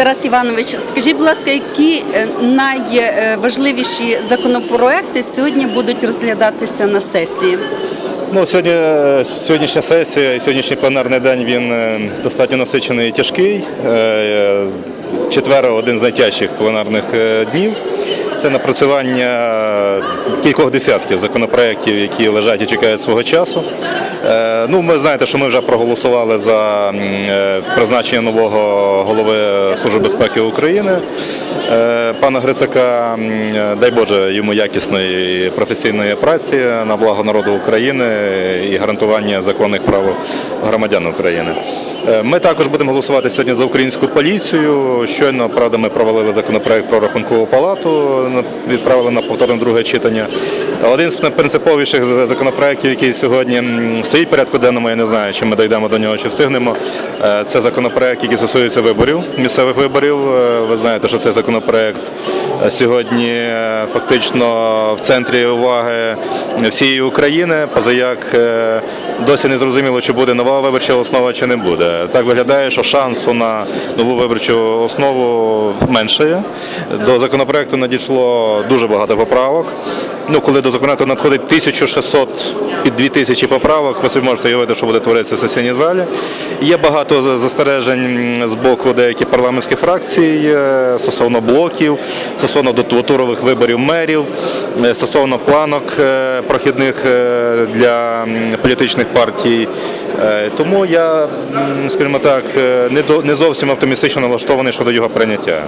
Тарас Іванович, скажіть, будь ласка, які е, найважливіші законопроекти сьогодні будуть розглядатися на сесії? Ну, сьогодні, сьогоднішня сесія і сьогоднішній пленарний день він е, достатньо насичений і тяжкий. Четверо один з найтяжчих пленарних е, днів. Це напрацювання кількох десятків законопроєктів, які лежать і чекають свого часу. Е, Ну, ми знаєте, що ми вже проголосували за е, призначення нового голови Служби безпеки України. Е, Пана Грицака, дай Боже, йому якісної професійної праці на благо народу України і гарантування законних прав громадян України. Ми також будемо голосувати сьогодні за українську поліцію. Щойно, правда, ми провалили законопроект про рахункову палату, відправили на повторне друге читання. Один з принциповіших законопроєктів, який сьогодні стоїть в порядку денному, я не знаю, чи ми дійдемо до нього, чи встигнемо. е, Це законопроєкт, який стосується виборів, місцевих виборів. Е, Ви знаєте, що цей законопроект е, сьогодні фактично в центрі уваги всієї України, позаяк е, досі не зрозуміло, чи буде нова виборча основа, чи не буде. Так виглядає, що шансу на нову виборчу основу менше. До законопроекту надійшло дуже багато поправок. Ну, коли до законопроекту надходить 1600 і 2000 поправок, ви можете уявити, що буде творитися в сесійній залі. Є багато застережень з боку деяких парламентських фракцій е, стосовно блоків, стосовно дотурових виборів мерів, стосовно планок е, прохідних е, для політичних партій. Е, Тому я, скажімо так, е, не зовсім оптимістично налаштований щодо його прийняття.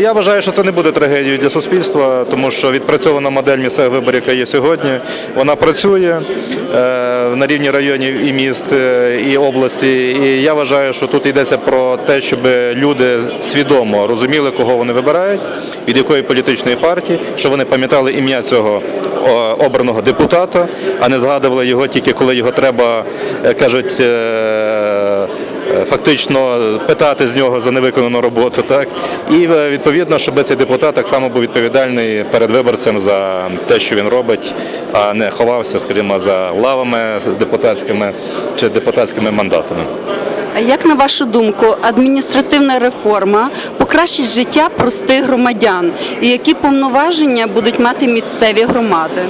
Я вважаю, що це не буде трагедією для суспільства, тому що відпрацьована модель місцевих виборів, яка є сьогодні, вона працює е, на рівні районів і міст е, і області. І я вважаю, що тут йдеться про те, щоб люди свідомо розуміли, кого вони вибирають, від якої політичної партії, щоб вони пам'ятали ім'я цього обраного депутата, а не згадували його тільки коли його треба, е, кажуть. е, е, Фактично питати з нього за невиконану роботу, так і відповідно, щоб цей депутат так само був відповідальний перед виборцем за те, що він робить, а не ховався, скажімо, за лавами депутатськими чи депутатськими мандатами. Як на вашу думку, адміністративна реформа покращить життя простих громадян? І які повноваження будуть мати місцеві громади?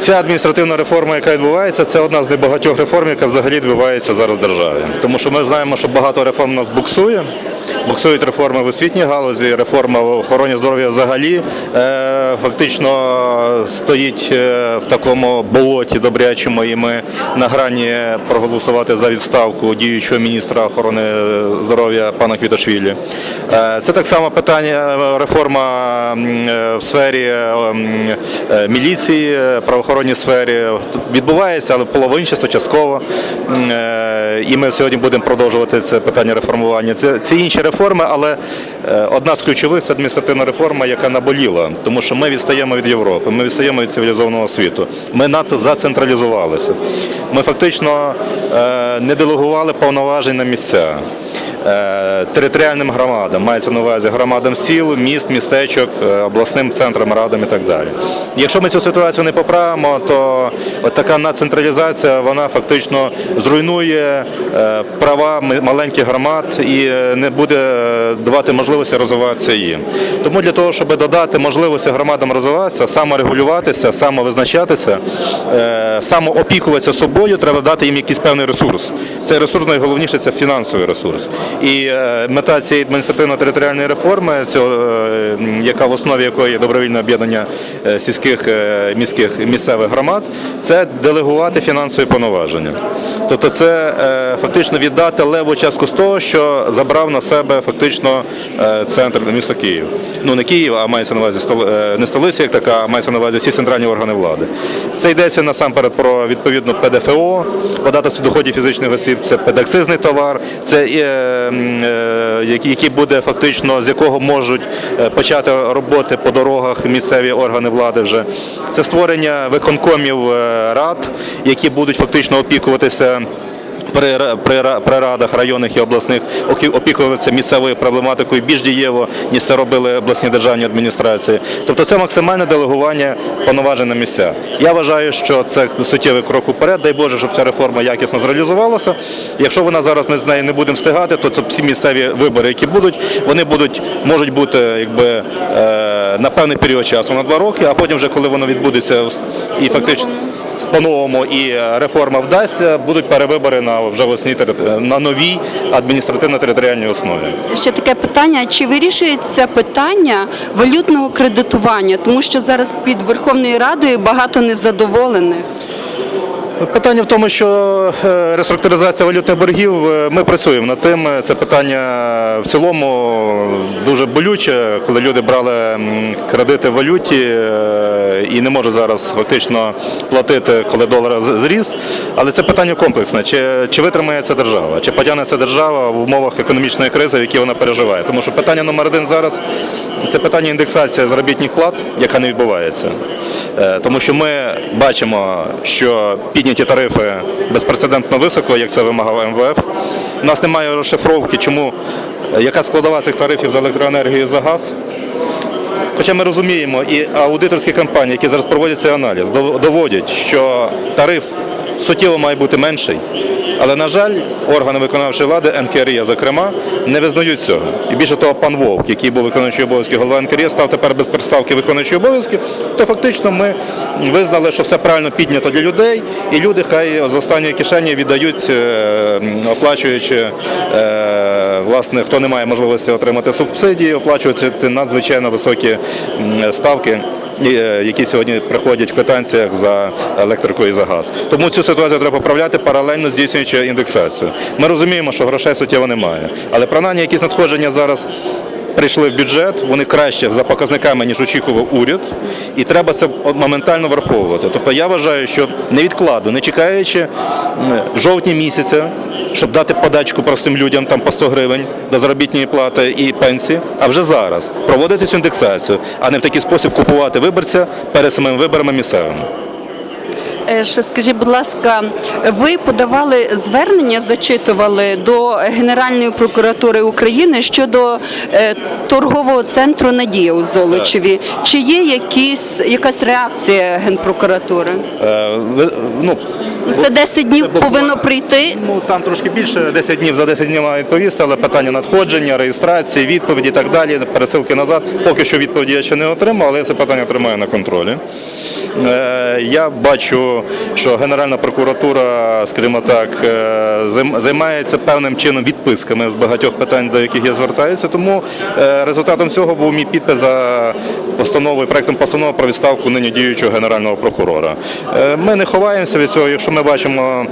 Ця адміністративна реформа, яка відбувається, це одна з небагатьох реформ, яка взагалі відбувається зараз в державі. Тому що ми знаємо, що багато реформ у нас буксує. Буксують реформи в освітній галузі, реформа в охороні здоров'я взагалі е, фактично стоїть е, в такому болоті добрячому, і ми на грані проголосувати за відставку діючого міністра охорони здоров'я пана Квіташвілі. Е, Це так само питання реформа в сфері міліції, е, правоохоронній сфері відбувається, але половинчасто, частково. Е, І ми сьогодні будемо продовжувати це питання реформування. Це, це інші реформи, але е, одна з ключових це адміністративна реформа, яка наболіла, тому що ми відстаємо від Європи, ми відстаємо від цивілізованого світу. Ми надто зацентралізувалися. Ми фактично е, не делегували повноважень на місця. Е, Територіальним громадам мається на увазі громадам сіл, міст, містечок, е, обласним центрам, радам і так далі. Якщо ми цю ситуацію не поправимо, то от така нацентралізація вона фактично зруйнує е, права маленьких громад і не буде давати можливості розвиватися їм. Тому для того, щоб додати можливості громадам розвиватися, саморегулюватися, самовизначатися, самоопікуватися собою, треба дати їм якийсь певний ресурс. Цей ресурс найголовніше це фінансовий ресурс. І е, мета цієї адміністративно-територіальної реформи, е, яка в основі якої є добровільне об'єднання е, сільських міських місцевих громад, це делегувати фінансові повноваження. Тобто це фактично віддати леву частку з того, що забрав на себе фактично центр міста Київ. Ну не Київ, а мається на увазі не столиця як така, а мається на увазі всі центральні органи влади. Це йдеться насамперед про відповідно ПДФО, податок доходів фізичних осіб, це педакцизний товар, це який який буде фактично з якого можуть е, почати роботи по дорогах місцеві органи влади вже. Це створення виконкомів е, рад, які будуть фактично опікуватися при, при, при радах районних і обласних опікуватися місцевою проблематикою більш дієво, ніж це робили обласні державні адміністрації. Тобто це максимальне делегування повноважень на місця. Я вважаю, що це суттєвий крок уперед. Дай Боже, щоб ця реформа якісно зреалізувалася. Якщо вона зараз ми з нею не будемо встигати, то це всі місцеві вибори, які будуть, вони будуть можуть бути якби е, на певний період часу на два роки, а потім, вже коли воно відбудеться і фактично по-новому і реформа вдасться, будуть перевибори на вже власній на новій адміністративно-територіальній основі. Ще таке питання: чи вирішується питання валютного кредитування, тому що зараз під Верховною Радою багато незадоволених. Питання в тому, що е, реструктуризація валютних боргів, е, ми працюємо над тим. Це питання в цілому дуже болюче, коли люди брали кредити в валюті е, і не можуть зараз фактично платити, коли долар зріс. Але це питання комплексне. Чи, чи витримає це держава, чи потягне це держава в умовах економічної кризи, в якій вона переживає. Тому що питання номер один зараз це питання індексації заробітних плат, яка не відбувається. Е, Тому що ми бачимо, що підняті тарифи безпрецедентно високо, як це вимагав МВФ. У нас немає розшифровки, чому е, яка складова цих тарифів за електроенергію і за газ. Хоча ми розуміємо, і аудиторські компанії, які зараз проводять цей аналіз, доводять, що тариф суттєво має бути менший. Але, на жаль, органи виконавчої влади, НКРЄ, зокрема, не визнають цього. І більше того, пан Вовк, який був виконуючий обов'язки голова НКРЄ, став тепер без представки виконуючої обов'язки, то фактично ми визнали, що все правильно піднято для людей, і люди хай з останньої кишені віддають, е, оплачуючи, е, власне, хто не має можливості отримати субсидії, оплачують ці надзвичайно високі ставки. Е, Які сьогодні приходять в квитанціях за електрику і за газ. Тому цю ситуацію треба поправляти паралельно здійснюючи індексацію. Ми розуміємо, що грошей суттєво немає, але принаймні якісь надходження зараз прийшли в бюджет, вони краще за показниками, ніж очікував уряд, і треба це моментально враховувати. Тобто я вважаю, що невідкладно, не чекаючи жовтня місяця, щоб дати подачку простим людям там по 100 гривень до заробітної плати і пенсії, а вже зараз проводити цю індексацію, а не в такий спосіб купувати виборця перед самими виборами місцевими. Е, Ще скажіть, будь ласка, ви подавали звернення, зачитували до Генеральної прокуратури України щодо е, торгового центру Надія у Золочеві. Чи є якісь якась реакція Генпрокуратури? Е, ну, Це 10 днів Це повинно прийти. Ну там трошки більше 10 днів за 10 днів має відповісти, але питання надходження, реєстрації, відповіді і так далі, пересилки назад. Поки що відповіді я ще не отримав, але я це питання тримаю на контролі. Е, Я бачу, що Генеральна прокуратура, скажімо так, е, займається певним чином відписками з багатьох питань, до яких я звертаюся. Тому е, результатом цього був мій підпис за постановою, проектом постанови про відставку нині діючого генерального прокурора. Е, Ми не ховаємося від цього. Якщо ми бачимо,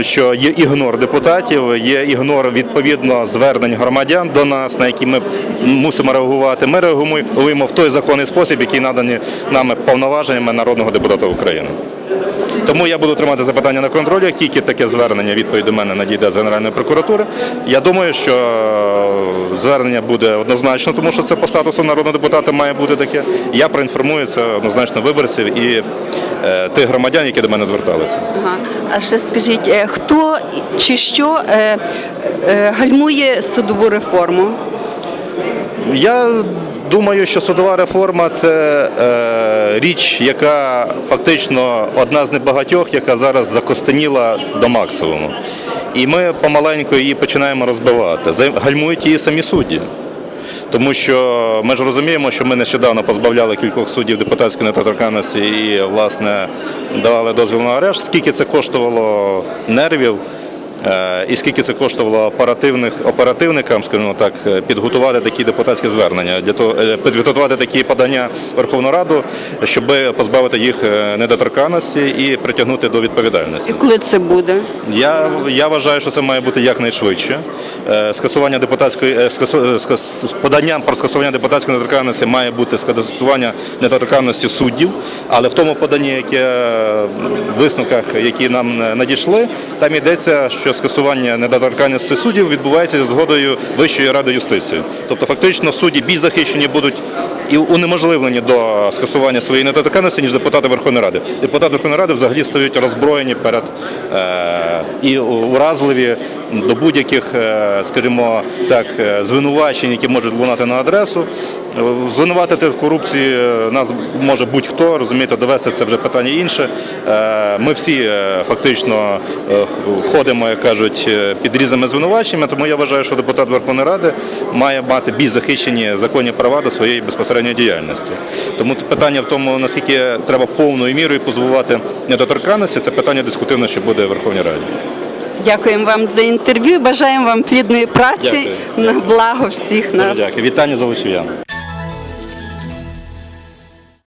що є ігнор депутатів, є ігнор відповідно звернень громадян до нас, на які ми мусимо реагувати. Ми реагуємо в той законний спосіб, який надані нами повноваженнями народного депутата України. Тому я буду тримати запитання на контролі, як тільки таке звернення, відповідь до мене надійде з Генеральної прокуратури. Я думаю, що звернення буде однозначно, тому що це по статусу народного депутата має бути таке. Я проінформую це однозначно виборців і е, тих громадян, які до мене зверталися. Ага. А ще скажіть, е, хто чи що е, е, гальмує судову реформу? Я думаю, що судова реформа це е, річ, яка фактично одна з небагатьох, яка зараз закостеніла до максимуму. І ми помаленьку її починаємо розбивати. Гальмують її самі судді. Тому що ми ж розуміємо, що ми нещодавно позбавляли кількох суддів депутатської недоторканності і, власне, давали дозвіл на арешт. Скільки це коштувало нервів, і скільки це коштувало оперативних оперативникам, скажімо так, е, підготувати такі депутатські звернення, для того, е, підготувати такі подання Верховну Раду, щоб позбавити їх е, недоторканності і притягнути до відповідальності. І коли це буде? Я, я вважаю, що це має бути якнайшвидше. Е, Скасування депутатської е, е, скас- поданням про скасування депутатської недоторканності має бути скасування недоторканності суддів, але в тому поданні, яке е, в висновках, які нам е, надійшли, там йдеться, що щодо скасування недоторканності суддів відбувається згодою Вищої ради юстиції. Тобто, фактично, судді більш захищені будуть і унеможливлені до скасування своєї недоторканності, ніж депутати Верховної Ради. Депутати Верховної Ради взагалі стають роззброєні перед е, і уразливі до будь-яких, е, скажімо так, е, звинувачень, які можуть лунати на адресу. Звинуватити в корупції нас може будь-хто, розумієте, довести це вже питання інше. Е, Ми всі е, фактично ходимо, як кажуть, під різними звинуваченнями, тому я вважаю, що депутат Верховної Ради має мати більш захищені законні права до своєї безпосередньої діяльності. Тому питання в тому, наскільки треба повною мірою позбувати недоторканності, це питання дискутивне, що буде в Верховній Раді. Дякуємо вам за інтерв'ю. Бажаємо вам плідної праці Дякую. на благо всіх нас. дякую. Вітання за Лучів'ян.